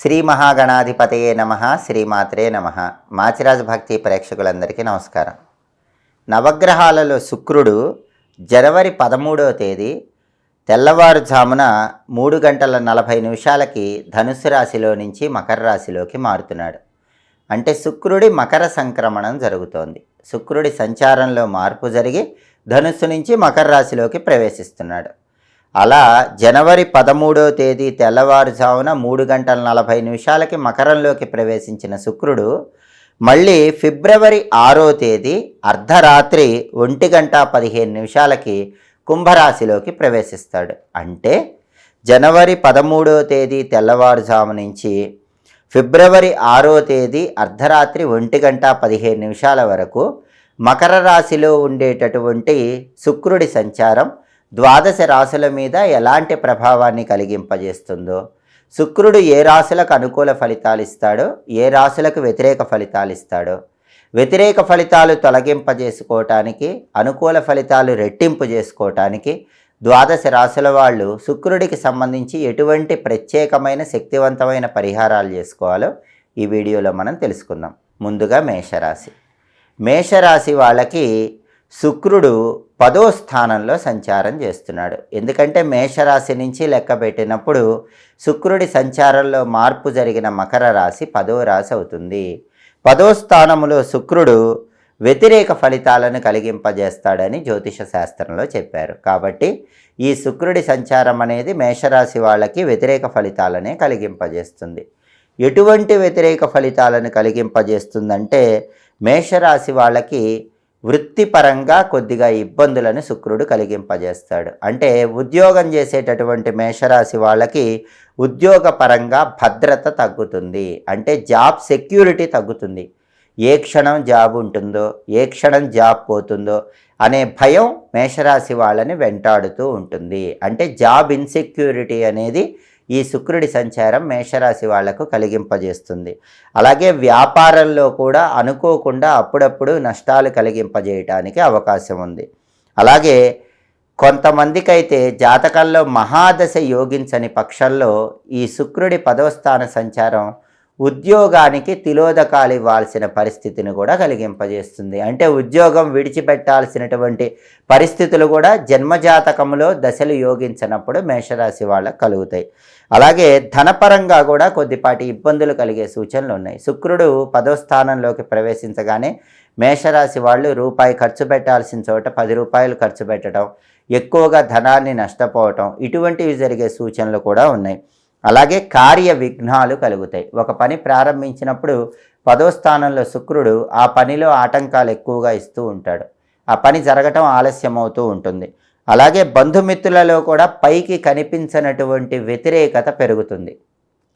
శ్రీ మహాగణాధిపతయే నమ శ్రీమాత్రే నమ. మాచిరాజ భక్తి ప్రేక్షకులందరికీ నమస్కారం. నవగ్రహాలలో శుక్రుడు జనవరి పదమూడవ తేదీ తెల్లవారుజామున మూడు గంటల నలభై నిమిషాలకి ధనుస్సు రాశిలో నుంచి మకర రాశిలోకి మారుతున్నాడు. అంటే శుక్రుడి మకర సంక్రమణం జరుగుతోంది. శుక్రుడి సంచారంలో మార్పు జరిగి ధనుస్సు నుంచి మకర రాశిలోకి ప్రవేశిస్తున్నాడు. అలా జనవరి పదమూడవ తేదీ తెల్లవారుజామున మూడు గంటల నలభై నిమిషాలకి మకరంలోకి ప్రవేశించిన శుక్రుడు మళ్ళీ ఫిబ్రవరి ఆరో తేదీ అర్ధరాత్రి ఒంటి గంట పదిహేను నిమిషాలకి కుంభరాశిలోకి ప్రవేశిస్తాడు. అంటే జనవరి పదమూడో తేదీ తెల్లవారుజాము నుంచి ఫిబ్రవరి ఆరో తేదీ అర్ధరాత్రి ఒంటి గంట పదిహేను నిమిషాల వరకు మకర రాశిలో ఉండేటటువంటి శుక్రుడి సంచారం ద్వాదశ రాశుల మీద ఎలాంటి ప్రభావాన్ని కలిగింపజేస్తుందో శుక్రుడు ఏ రాశులకు అనుకూల ఫలితాలు ఇస్తాడో ఏ రాశులకు వ్యతిరేక ఫలితాలు ఇస్తాడో వ్యతిరేక ఫలితాలు తొలగింపజేసుకోవటానికి అనుకూల ఫలితాలు రెట్టింపు చేసుకోవటానికి ద్వాదశ రాశుల వాళ్ళు శుక్రుడికి సంబంధించి ఎటువంటి ప్రత్యేకమైన శక్తివంతమైన పరిహారాలు చేసుకోవాలో ఈ వీడియోలో మనం తెలుసుకుందాం. ముందుగా మేషరాశి. మేషరాశి వాళ్ళకి శుక్రుడు పదో స్థానంలో సంచారం చేస్తున్నాడు. ఎందుకంటే మేషరాశి నుంచి లెక్క పెట్టినప్పుడు శుక్రుడి సంచారంలో మార్పు జరిగిన మకర రాశి పదో రాశి అవుతుంది. పదో స్థానములో శుక్రుడు వ్యతిరేక ఫలితాలను కలిగింపజేస్తాడని జ్యోతిష శాస్త్రంలో చెప్పారు. కాబట్టి ఈ శుక్రుడి సంచారం అనేది మేషరాశి వాళ్ళకి వ్యతిరేక ఫలితాలనే కలిగింపజేస్తుంది. ఎటువంటి వ్యతిరేక ఫలితాలను కలిగింపజేస్తుందంటే మేషరాశి వాళ్ళకి వృత్తిపరంగా కొద్దిగా ఇబ్బందులను శుక్రుడు కలిగింపజేస్తాడు. అంటే ఉద్యోగం చేసేటటువంటి మేషరాశి వాళ్ళకి ఉద్యోగపరంగా భద్రత తగ్గుతుంది. అంటే జాబ్ సెక్యూరిటీ తగ్గుతుంది. ఏ క్షణం జాబ్ ఉంటుందో ఏ క్షణం జాబ్ పోతుందో అనే భయం మేషరాశి వాళ్ళని వెంటాడుతూ ఉంటుంది. అంటే జాబ్ ఇన్సెక్యూరిటీ అనేది ఈ శుక్రుడి సంచారం మేషరాశి వాళ్ళకు కలిగింపజేస్తుంది. అలాగే వ్యాపారంలో కూడా అనుకోకుండా అప్పుడప్పుడు నష్టాలు కలిగింపజేయటానికి అవకాశం ఉంది. అలాగే కొంతమందికైతే జాతకంలో మహాదశ యోగించని పక్షంలో ఈ శుక్రుడి పదవ స్థాన సంచారం ఉద్యోగానికి తిలోదకాలు ఇవ్వాల్సిన పరిస్థితిని కూడా కలిగింపజేస్తుంది. అంటే ఉద్యోగం విడిచిపెట్టాల్సినటువంటి పరిస్థితులు కూడా జన్మజాతకంలో దశలు యోగించినప్పుడు మేషరాశి వాళ్ళకు కలుగుతాయి. అలాగే ధనపరంగా కూడా కొద్దిపాటి ఇబ్బందులు కలిగే సూచనలు ఉన్నాయి. శుక్రుడు పదో స్థానంలోకి ప్రవేశించగానే మేషరాశి వాళ్ళు రూపాయి ఖర్చు పెట్టాల్సిన చోట పది రూపాయలు ఖర్చు పెట్టడం ఎక్కువగా ధనాన్ని నష్టపోవటం ఇటువంటివి జరిగే సూచనలు కూడా ఉన్నాయి. అలాగే కార్య విఘ్నాలు కలుగుతాయి. ఒక పని ప్రారంభించినప్పుడు పదో స్థానంలో శుక్రుడు ఆ పనిలో ఆటంకాలు ఎక్కువగా ఇస్తూ ఉంటాడు. ఆ పని జరగటం ఆలస్యం అవుతూ ఉంటుంది. అలాగే బంధుమిత్రులలో కూడా పైకి కనిపించినటువంటి వ్యతిరేకత పెరుగుతుంది.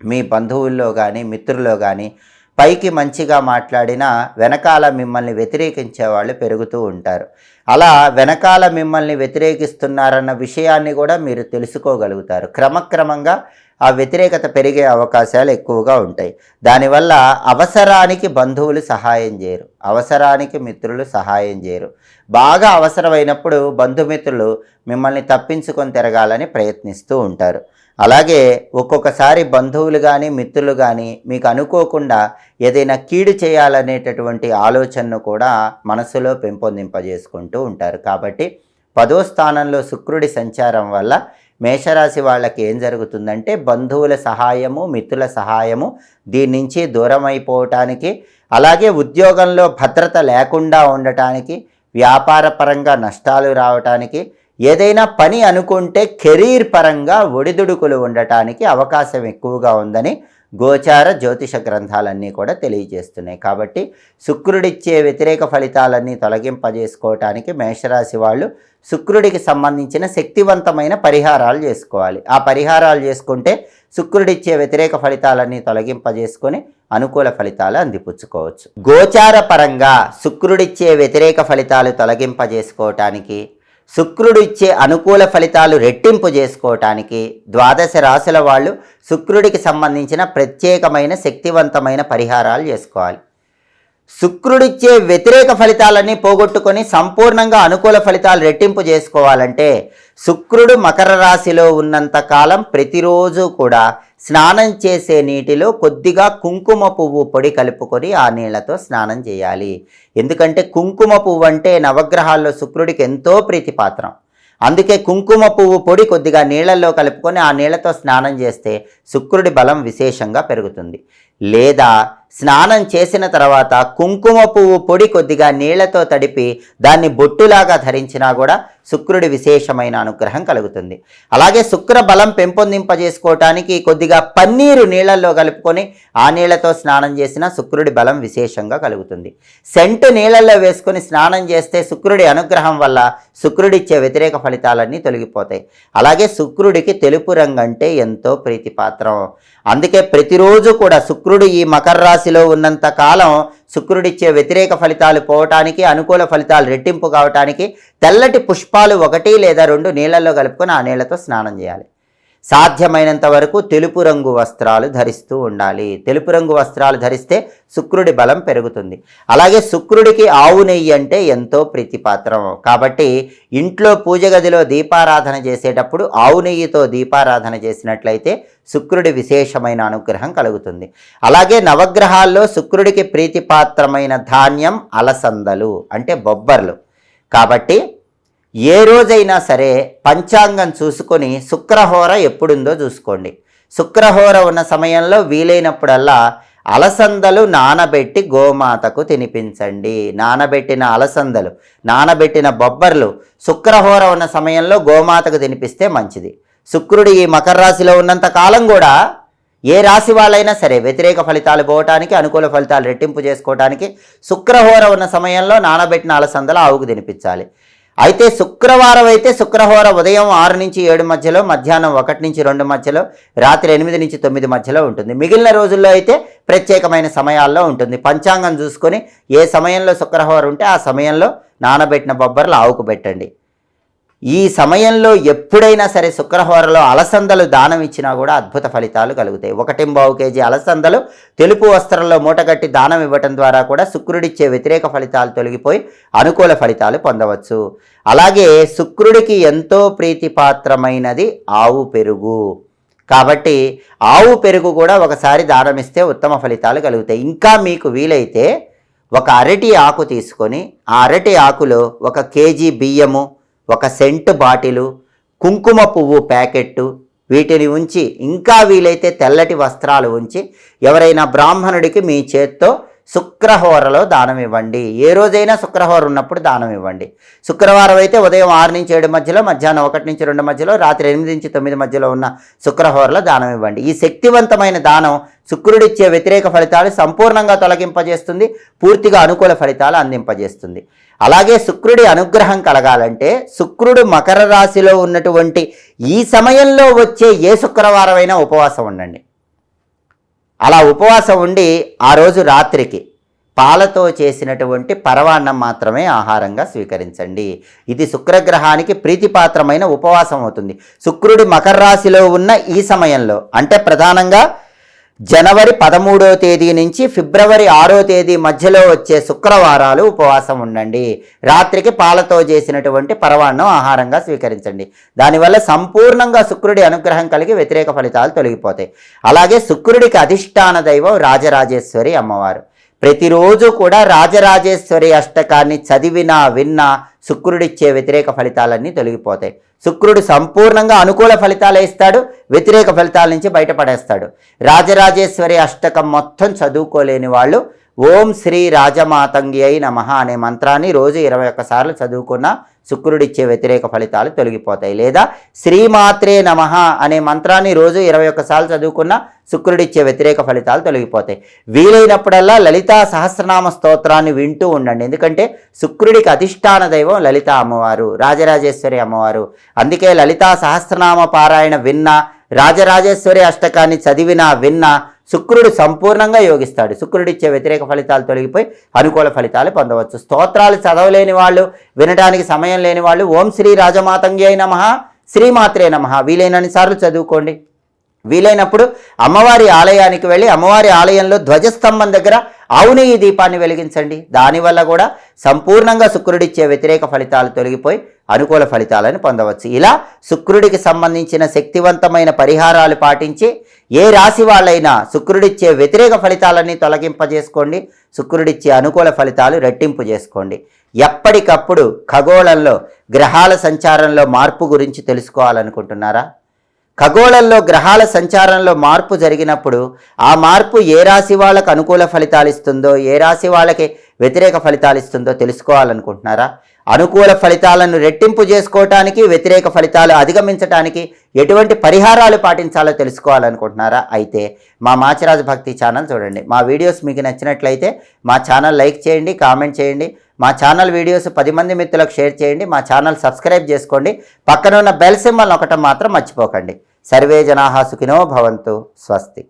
మీ బంధువుల్లో కానీ మిత్రుల్లో కానీ పైకి మంచిగా మాట్లాడినా వెనకాల మిమ్మల్ని వ్యతిరేకించే వాళ్ళు పెరుగుతూ ఉంటారు. అలా వెనకాల మిమ్మల్ని వ్యతిరేకిస్తున్నారన్న విషయాన్ని కూడా మీరు తెలుసుకోగలుగుతారు. క్రమక్రమంగా ఆ వ్యతిరేకత పెరిగే అవకాశాలు ఎక్కువగా ఉంటాయి. దానివల్ల అవసరానికి బంధువులు సహాయం చేయరు. అవసరానికి మిత్రులు సహాయం చేయరు. బాగా అవసరమైనప్పుడు బంధుమిత్రులు మిమ్మల్ని తప్పించుకొని తిరగాలని ప్రయత్నిస్తూ ఉంటారు. అలాగే ఒక్కొక్కసారి బంధువులు కానీ మిత్రులు కానీ మీకు అనుకోకుండా ఏదైనా కీడు చేయాలనేటటువంటి ఆలోచనను కూడా మనసులో పెంపొందింపజేసుకుంటూ ఉంటారు. కాబట్టి పదో స్థానంలో శుక్రుడి సంచారం వల్ల మేషరాశి వాళ్ళకి ఏం జరుగుతుందంటే బంధువుల సహాయము మిత్రుల సహాయము దీని నుంచి దూరం అయిపోవటానికి అలాగే ఉద్యోగంలో భద్రత లేకుండా ఉండటానికి వ్యాపార పరంగా నష్టాలు రావటానికి ఏదైనా పని అనుకుంటే కెరీర్ పరంగా ఒడిదుడుకులు ఉండటానికి అవకాశం ఎక్కువగా ఉందని గోచార జ్యోతిష గ్రంథాలన్నీ కూడా తెలియజేస్తున్నాయి. కాబట్టి శుక్రుడిచ్చే వ్యతిరేక ఫలితాలన్నీ తొలగింపజేసుకోవటానికి మేషరాశి వాళ్ళు శుక్రుడికి సంబంధించిన శక్తివంతమైన పరిహారాలు చేసుకోవాలి. ఆ పరిహారాలు చేసుకుంటే శుక్రుడిచ్చే వ్యతిరేక ఫలితాలన్నీ తొలగింపజేసుకొని అనుకూల ఫలితాలు అందిపుచ్చుకోవచ్చు. గోచార పరంగా శుక్రుడిచ్చే వ్యతిరేక ఫలితాలు తొలగింపజేసుకోవటానికి శుక్రుడు ఇచ్చే అనుకూల ఫలితాలు రెట్టింపు చేసుకోవటానికి ద్వాదశ రాశుల వాళ్ళు శుక్రుడికి సంబంధించిన ప్రత్యేకమైన శక్తివంతమైన పరిహారాలు చేసుకోవాలి. శుక్రుడిచ్చే వ్యతిరేక ఫలితాలన్నీ పోగొట్టుకొని సంపూర్ణంగా అనుకూల ఫలితాలు రెట్టింపు చేసుకోవాలంటే శుక్రుడు మకర రాశిలో ఉన్నంత కాలం ప్రతిరోజు కూడా స్నానం చేసే నీటిలో కొద్దిగా కుంకుమ పువ్వు పొడి కలుపుకొని ఆ నీళ్ళతో స్నానం చేయాలి. ఎందుకంటే కుంకుమ పువ్వు అంటే నవగ్రహాల్లో శుక్రుడికి ఎంతో ప్రీతిపాత్రం. అందుకే కుంకుమ పువ్వు పొడి కొద్దిగా నీళ్ళల్లో కలుపుకొని ఆ నీళ్ళతో స్నానం చేస్తే శుక్రుడి బలం విశేషంగా పెరుగుతుంది. లేదా స్నానం చేసిన తర్వాత కుంకుమ పువ్వు పొడి కొద్దిగా నీళ్ళతో తడిపి దాన్ని బొట్టులాగా ధరించినా కూడా శుక్రుడి విశేషమైన అనుగ్రహం కలుగుతుంది. అలాగే శుక్ర బలం పెంపొందింపజేసుకోవటానికి కొద్దిగా పన్నీరు నీళ్ళల్లో కలుపుకొని ఆ నీళ్ళతో స్నానం చేసినా శుక్రుడి బలం విశేషంగా కలుగుతుంది. సెంటు నీళ్ళల్లో వేసుకొని స్నానం చేస్తే శుక్రుడి అనుగ్రహం వల్ల శుక్రుడిచ్చే వ్యతిరేక ఫలితాలన్నీ తొలగిపోతాయి. అలాగే శుక్రుడికి తెలుపు రంగు అంటే ఎంతో ప్రీతిపాత్రం. అందుకే ప్రతిరోజు కూడా శుక్రుడు ఈ మకర రాశిలో ఉన్నంత కాలం శుక్రుడిచ్చే వ్యతిరేక ఫలితాలు పోవటానికి అనుకూల ఫలితాలు రెట్టింపు కావటానికి తెల్లటి పుష్పాలు ఒకటి లేదా రెండు నీళ్ళల్లో కలుపుకొని ఆ నీళ్ళతో స్నానం చేయాలి. సాధ్యమైనంత వరకు తెలుపు రంగు వస్త్రాలు ధరిస్తూ ఉండాలి. తెలుపు రంగు వస్త్రాలు ధరిస్తే శుక్రుడి బలం పెరుగుతుంది. అలాగే శుక్రుడికి ఆవు నెయ్యి అంటే ఎంతో ప్రీతిపాత్రం. కాబట్టి ఇంట్లో పూజ గదిలో దీపారాధన చేసేటప్పుడు ఆవు నెయ్యితో దీపారాధన చేసినట్లయితే శుక్రుడి విశేషమైన అనుగ్రహం కలుగుతుంది. అలాగే నవగ్రహాల్లో శుక్రుడికి ప్రీతిపాత్రమైన ధాన్యం అలసందలు అంటే బొబ్బర్లు. కాబట్టి ఏ రోజైనా సరే పంచాంగం చూసుకొని శుక్రహోర ఎప్పుడుందో చూసుకోండి. శుక్రహోర ఉన్న సమయంలో వీలైనప్పుడల్లా అలసందలు నానబెట్టి గోమాతకు తినిపించండి. నానబెట్టిన అలసందలు నానబెట్టిన బొబ్బర్లు శుక్రహోర ఉన్న సమయంలో గోమాతకు తినిపిస్తే మంచిది. శుక్రుడు ఈ మకర రాశిలో ఉన్నంత కాలం కూడా ఏ రాశి వాళ్ళైనా సరే వ్యతిరేక ఫలితాలు పోవటానికి అనుకూల ఫలితాలు రెట్టింపు చేసుకోవటానికి శుక్రహోర ఉన్న సమయంలో నానబెట్టిన అలసందలు ఆవుకు తినిపించాలి. అయితే శుక్రవారం అయితే శుక్రవారం ఉదయం ఆరు నుంచి ఏడు మధ్యలో మధ్యాహ్నం ఒకటి నుంచి రెండు మధ్యలో రాత్రి ఎనిమిది నుంచి తొమ్మిది మధ్యలో ఉంటుంది. మిగిలిన రోజుల్లో అయితే ప్రత్యేకమైన సమయాల్లో ఉంటుంది. పంచాంగం చూసుకొని ఏ సమయంలో శుక్రవారం ఉంటే ఆ సమయంలో నానబెట్టిన బొబ్బర్లు ఆవుకు పెట్టండి. ఈ సమయంలో ఎప్పుడైనా సరే శుక్రహోరలో అలసందలు దానం ఇచ్చినా కూడా అద్భుత ఫలితాలు కలుగుతాయి. ఒకటింబావు కేజీ అలసందలు తెలుపు వస్త్రంలో మూటగట్టి దానం ఇవ్వటం ద్వారా కూడా శుక్రుడిచ్చే వ్యతిరేక ఫలితాలు తొలగిపోయి అనుకూల ఫలితాలు పొందవచ్చు. అలాగే శుక్రుడికి ఎంతో ప్రీతిపాత్రమైనది ఆవు పెరుగు. కాబట్టి ఆవు పెరుగు కూడా ఒకసారి దానం ఇస్తే ఉత్తమ ఫలితాలు కలుగుతాయి. ఇంకా మీకు వీలైతే ఒక అరటి ఆకు తీసుకొని ఆ అరటి ఆకులో ఒక కేజీ బియ్యము ఒక సెంటు బాటిలు కుంకుమ పువ్వు ప్యాకెట్టు వీటిని ఉంచి ఇంకా వీలైతే తెల్లటి వస్త్రాలు ఉంచి ఎవరైనా బ్రాహ్మణుడికి మీ చేత్తో శుక్రహోరలో దానం ఇవ్వండి. ఏ రోజైనా శుక్రహోర ఉన్నప్పుడు దానం ఇవ్వండి. శుక్రవారం అయితే ఉదయం ఆరు నుంచి ఏడు మధ్యలో మధ్యాహ్నం ఒకటి నుంచి రెండు మధ్యలో రాత్రి ఎనిమిది నుంచి తొమ్మిది మధ్యలో ఉన్న శుక్రహోరలో దానం ఇవ్వండి. ఈ శక్తివంతమైన దానం శుక్రుడిచ్చే వ్యతిరేక ఫలితాలు సంపూర్ణంగా తొలగింపజేస్తుంది పూర్తిగా అనుకూల ఫలితాలు అందింపజేస్తుంది. అలాగే శుక్రుడి అనుగ్రహం కలగాలంటే శుక్రుడు మకర రాశిలో ఉన్నటువంటి ఈ సమయంలో వచ్చే ఏ శుక్రవారమైనా ఉపవాసం ఉండండి. అలా ఉపవాసం ఉండి ఆ రోజు రాత్రికి పాలతో చేసినటువంటి పరవాన్నం మాత్రమే ఆహారంగా స్వీకరించండి. ఇది శుక్రగ్రహానికి ప్రీతిపాత్రమైన ఉపవాసం అవుతుంది. శుక్రుడి మకర రాశిలో ఉన్న ఈ సమయంలో అంటే ప్రధానంగా జనవరి పదమూడో తేదీ నుంచి ఫిబ్రవరి ఆరో తేదీ మధ్యలో వచ్చే శుక్రవారాలు ఉపవాసం ఉండండి. రాత్రికి పాలతో చేసినటువంటి పరవాన్నం ఆహారంగా స్వీకరించండి. దానివల్ల సంపూర్ణంగా శుక్రుడి అనుగ్రహం కలిగి వ్యతిరేక ఫలితాలు తొలగిపోతాయి. అలాగే శుక్రుడికి అధిష్టాన దైవం రాజరాజేశ్వరి అమ్మవారు. ప్రతిరోజు కూడా రాజరాజేశ్వరి అష్టకాన్ని చదివినా విన్నా శుక్రుడిచ్చే వ్యతిరేక ఫలితాలన్నీ తొలగిపోతాయి. శుక్రుడు సంపూర్ణంగా అనుకూల ఫలితాలు ఇస్తాడు వ్యతిరేక ఫలితాల నుంచి బయటపడేస్తాడు. రాజరాజేశ్వరి అష్టకం మొత్తం చదువుకోలేని వాళ్ళు ఓం శ్రీ రాజమాతంగి అయి నమ అనే మంత్రాన్ని రోజు ఇరవై ఒక్కసార్లు చదువుకున్న శుక్రుడిచ్చే వ్యతిరేక ఫలితాలు తొలగిపోతాయి. లేదా శ్రీమాత్రే నమ అనే మంత్రాన్ని రోజు ఇరవై ఒక్కసార్లు చదువుకున్న శుక్రుడిచ్చే వ్యతిరేక ఫలితాలు తొలగిపోతాయి. వీలైనప్పుడల్లా లలితా సహస్రనామ స్తోత్రాన్ని వింటూ ఉండండి. ఎందుకంటే శుక్రుడికి అధిష్టాన దైవం లలిత అమ్మవారు రాజరాజేశ్వరి అమ్మవారు. అందుకే లలితా సహస్రనామ పారాయణ విన్నా రాజరాజేశ్వరి అష్టకాన్ని చదివినా విన్నా శుక్రుడు సంపూర్ణంగా యోగిస్తాడు. శుక్రుడిచ్చే వ్యతిరేక ఫలితాలు తొలగిపోయి అనుకూల ఫలితాలు పొందవచ్చు. స్తోత్రాలు చదవలేని వాళ్ళు వినడానికి సమయం లేని వాళ్ళు ఓం శ్రీ రాజమాతంగి అయిన మహా శ్రీమాత్రే నమ. వీలైనన్ని సార్లు చదువుకోండి. వీలైనప్పుడు అమ్మవారి ఆలయానికి వెళ్ళి అమ్మవారి ఆలయంలో ధ్వజస్తంభం దగ్గర ఆవునేయి దీపాన్ని వెలిగించండి. దానివల్ల కూడా సంపూర్ణంగా శుక్రుడిచ్చే వ్యతిరేక ఫలితాలు తొలగిపోయి అనుకూల ఫలితాలను పొందవచ్చు. ఇలా శుక్రుడికి సంబంధించిన శక్తివంతమైన పరిహారాలు పాటించి ఏ రాశి వాళ్ళైనా శుక్రుడిచ్చే వ్యతిరేక ఫలితాలన్నీ తొలగింపజేసుకోండి. శుక్రుడిచ్చే అనుకూల ఫలితాలు రెట్టింపు చేసుకోండి. ఎప్పటికప్పుడు ఖగోళంలో గ్రహాల సంచారంలో మార్పు గురించి తెలుసుకోవాలనుకుంటున్నారా? ఖగోళంలో గ్రహాల సంచారంలో మార్పు జరిగినప్పుడు ఆ మార్పు ఏ రాశి వాళ్ళకు అనుకూల ఫలితాలు ఇస్తుందో ఏ రాశి వాళ్ళకి వ్యతిరేక ఫలితాలు ఇస్తుందో తెలుసుకోవాలనుకుంటున్నారా? అనుకూల ఫలితాలను రెట్టింపు చేసుకోవటానికి వ్యతిరేక ఫలితాలు అధిగమించటానికి ఎటువంటి పరిహారాలు పాటించాలో తెలుసుకోవాలనుకుంటున్నారా? అయితే మా మాచిరాజు భక్తి ఛానల్ చూడండి. మా వీడియోస్ మీకు నచ్చినట్లయితే మా ఛానల్ లైక్ చేయండి కామెంట్ చేయండి. మా ఛానల్ వీడియోస్ పది మంది మిత్రులకు షేర్ చేయండి మా ఛానల్ సబ్స్క్రైబ్ చేసుకోండి పక్కన ఉన్న బెల్ సింబల్ ఒకటం మాత్రం మర్చిపోకండి. సర్వే జనాహా సుఖినో భవంతు స్వస్తి.